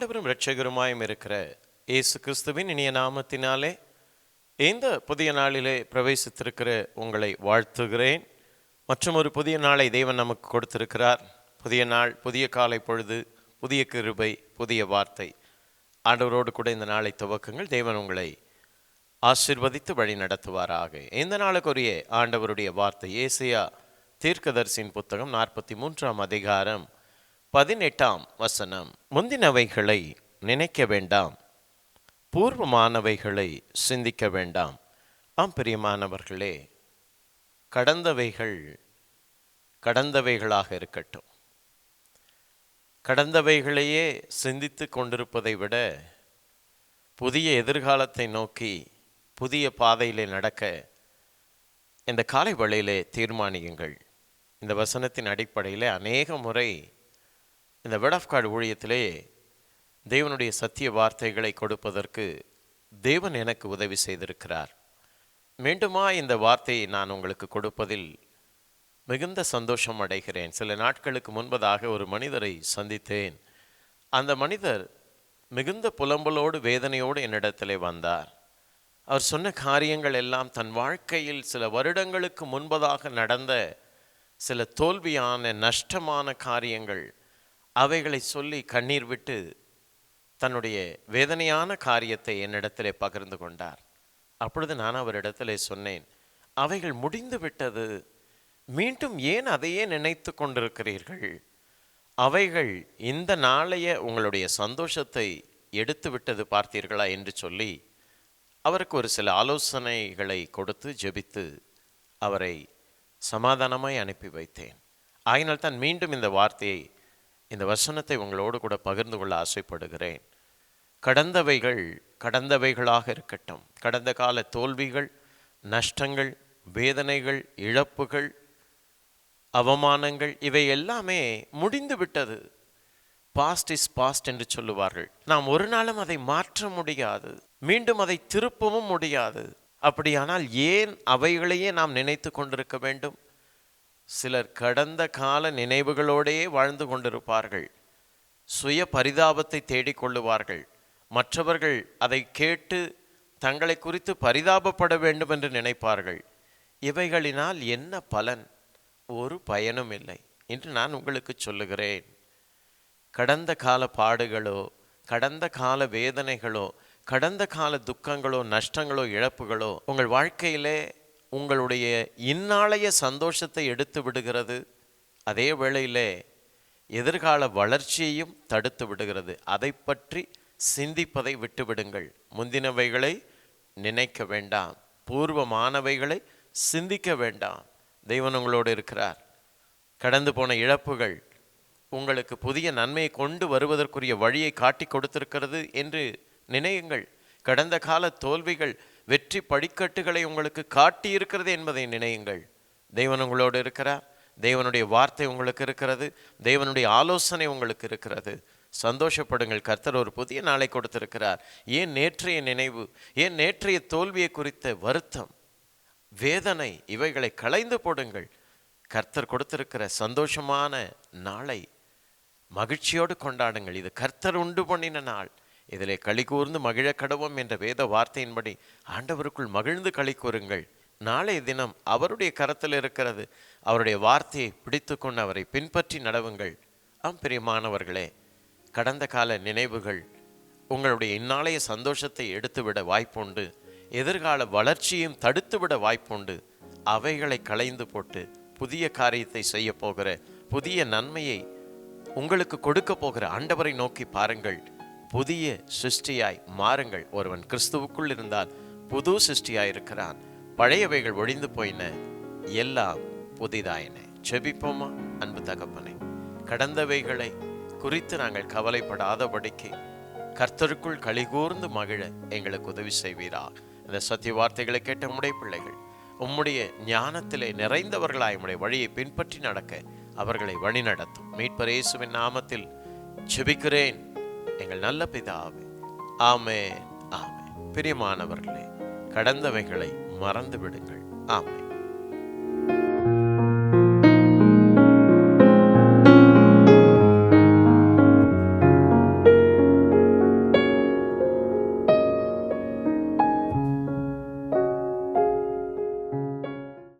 ஆண்டவரும் இரட்சகருமாயும் இருக்கிற இயேசு கிறிஸ்துவின் இனிய நாமத்தினாலே இந்த புதிய நாளிலே பிரவேசித்திருக்கிற உங்களை வாழ்த்துகிறேன். மற்றும் ஒரு புதிய நாளை தேவன் நமக்கு கொடுத்திருக்கிறார். புதிய நாள் புதிய காலை பொழுது புதிய கிருபை புதிய வார்த்தை. ஆண்டவரோடு கூட இந்த நாளை துவக்குங்கள். தேவன் உங்களை ஆசிர்வதித்து வழி நடத்துவாராக. இந்த நாளுக்குரிய ஆண்டவருடைய வார்த்தை ஏசியா தீர்க்கதரிசியின் புத்தகம் நாற்பத்தி மூன்றாம் அதிகாரம் பதினெட்டாம் வசனம். முந்தினவைகளை நினைக்க வேண்டாம். பூர்வமானவைகளை சிந்திக்க வேண்டாம். ஆம் பிரியமானவர்களே கடந்தவைகள் கடந்தவைகளாக இருக்கட்டும். கடந்தவைகளையே சிந்தித்து கொண்டிருப்பதை விட புதிய எதிர்காலத்தை நோக்கி புதிய பாதையிலே நடக்க இந்த காலை வழியிலே தீர்மானியுங்கள். இந்த வசனத்தின் அடிப்படையில் அநேக முறை இந்த வேர்ட் ஆஃப் கார்டு ஊழியத்திலே தேவனுடைய சத்திய வார்த்தைகளை கொடுப்பதற்கு தேவன் எனக்கு உதவி செய்திருக்கிறார். மீண்டுமா இந்த வார்த்தையை நான் உங்களுக்கு கொடுப்பதில் மிகுந்த சந்தோஷம் அடைகிறேன். சில நாட்களுக்கு முன்பதாக ஒரு மனிதரை சந்தித்தேன். அந்த மனிதர் மிகுந்த புலம்பலோடு வேதனையோடு என்னிடத்திலே வந்தார். அவர் சொன்ன காரியங்கள் எல்லாம் தன் வாழ்க்கையில் சில வருடங்களுக்கு முன்பதாக நடந்த சில தோல்வியான நஷ்டமான காரியங்கள் அவைகளை சொல்லி கண்ணீர் விட்டு தன்னுடைய வேதனையான காரியத்தை என்னிடத்திலே பகிர்ந்து கொண்டார். அப்பொழுது நான் அவரிடத்திலே சொன்னேன் அவைகள் முடிந்து விட்டது. மீண்டும் ஏன் அதையே நினைத்து கொண்டிருக்கிறீர்கள்? அவைகள் இந்த நாளைய உங்களுடைய சந்தோஷத்தை எடுத்து விட்டது பார்த்தீர்களா? என்று சொல்லி அவருக்கு ஒரு சில ஆலோசனைகளை கொடுத்து ஜெபித்து அவரை சமாதானமாய் அனுப்பி வைத்தேன். ஆயினால் தான் மீண்டும் இந்த வார்த்தையை இந்த வசனத்தை உங்களோடு கூட பகிர்ந்து கொள்ள ஆசைப்படுகிறேன். கடந்தவைகள் கடந்தவைகளாக இருக்கட்டும். கடந்த கால தோல்விகள் நஷ்டங்கள் வேதனைகள் இழப்புகள் அவமானங்கள் இவை எல்லாமே முடிந்து விட்டது. பாஸ்ட் இஸ் பாஸ்ட் என்று சொல்லுவார்கள். நாம் ஒரு நாளும் அதை மாற்ற முடியாது. மீண்டும் அதை திருப்பவும் முடியாது. அப்படியானால் ஏன் அவைகளையே நாம் நினைத்து கொண்டிருக்க வேண்டும்? சிலர் கடந்த கால நினைவுகளோடையே வாழ்ந்து கொண்டிருப்பார்கள். சுய பரிதாபத்தை தேடிக்கொள்ளுவார்கள். மற்றவர்கள் அதை கேட்டு தங்களை குறித்து பரிதாபப்பட வேண்டும் என்று நினைப்பார்கள். இவைகளினால் என்ன பலன்? ஒரு பயனும் இல்லை என்று நான் உங்களுக்கு சொல்லுகிறேன். கடந்த கால பாடுகளோ கடந்த கால வேதனைகளோ கடந்த கால துக்கங்களோ நஷ்டங்களோ இழப்புகளோ உங்கள் வாழ்க்கையிலே உங்களுடைய இந்நாளைய சந்தோஷத்தை எடுத்து விடுகிறது அதே வேளையிலே எதிர்கால வளர்ச்சியையும் தடுத்து விடுகிறது. அதை பற்றி சிந்திப்பதை விட்டுவிடுங்கள். முந்தினவைகளை நினைக்க வேண்டாம். பூர்வமானவைகளை சிந்திக்க வேண்டாம். தெய்வன் உங்களோடு இருக்கிறார். கடந்து போன இழப்புகள் உங்களுக்கு புதிய நன்மையை கொண்டு வருவதற்குரிய வழியை காட்டி கொடுத்திருக்கிறது என்று நினையுங்கள். கடந்த கால தோல்விகள் வெற்றி படிக்கட்டுகளை உங்களுக்கு காட்டியிருக்கிறது என்பதை நினையுங்கள். தெய்வன் உங்களோடு இருக்கிறார். தேவனுடைய வார்த்தை உங்களுக்கு இருக்கிறது. தேவனுடைய ஆலோசனை உங்களுக்கு இருக்கிறது. சந்தோஷப்படுங்கள். கர்த்தர் ஒரு புதிய நாளை கொடுத்திருக்கிறார். ஏன் நேற்றைய நினைவு ஏன் நேற்றைய தோல்வியை குறித்த வருத்தம் வேதனை இவைகளை களைந்து போடுங்கள். கர்த்தர் கொடுத்திருக்கிற சந்தோஷமான நாளை மகிழ்ச்சியோடு கொண்டாடுங்கள். இது கர்த்தர் உண்டு பண்ணின நாள். இதிலே களி கூர்ந்து மகிழ கடவும் என்ற வேத வார்த்தையின்படி ஆண்டவருக்குள் மகிழ்ந்து களி கூறுங்கள். நாளைய தினம் அவருடைய கரத்தில் இருக்கிறது. அவருடைய வார்த்தையை பிடித்து கொண்டு அவரை பின்பற்றி நடவுங்கள். ஆம் பிரியமானவர்களே கடந்த கால நினைவுகள் உங்களுடைய இந்நாளைய சந்தோஷத்தை எடுத்துவிட வாய்ப்புண்டு. எதிர்கால வளர்ச்சியும் தடுத்துவிட வாய்ப்புண்டு. அவைகளை களைந்து போட்டு புதிய காரியத்தை செய்ய போகிற புதிய நன்மையை உங்களுக்கு கொடுக்க போகிற ஆண்டவரை நோக்கி பாருங்கள். புதிய சிருஷ்டியாய் மாறுங்கள். ஒருவன் கிறிஸ்துவுக்குள் இருந்தால் புது சிருஷ்டியாய் இருக்கிறான். பழையவைகள் ஒழிந்து போயின. எல்லாம் புதிதாயின. செபிப்போமா? அன்பு தகப்பனை கடந்தவைகளை குறித்து நாங்கள் கவலைப்படாதபடிக்கு கர்த்தருக்குள் கலிகூர்ந்து மகிழ எங்களுக்கு உதவி செய்வீரா? இந்த சத்திய வார்த்தைகளை கேட்ட உடைய பிள்ளைகள் உம்முடைய ஞானத்திலே நிறைந்தவர்களாய் உம்முடைய வழியை பின்பற்றி நடக்க அவர்களை வழி நடத்தும் மீட்பர் இயேசுவின் நாமத்தில் செபிக்கிறேன். எங்கள் நல்ல பிதாவே. ஆமே ஆமே பிரியமானவர்களே கடந்தவைகளை மறந்து விடுங்கள் ஆமே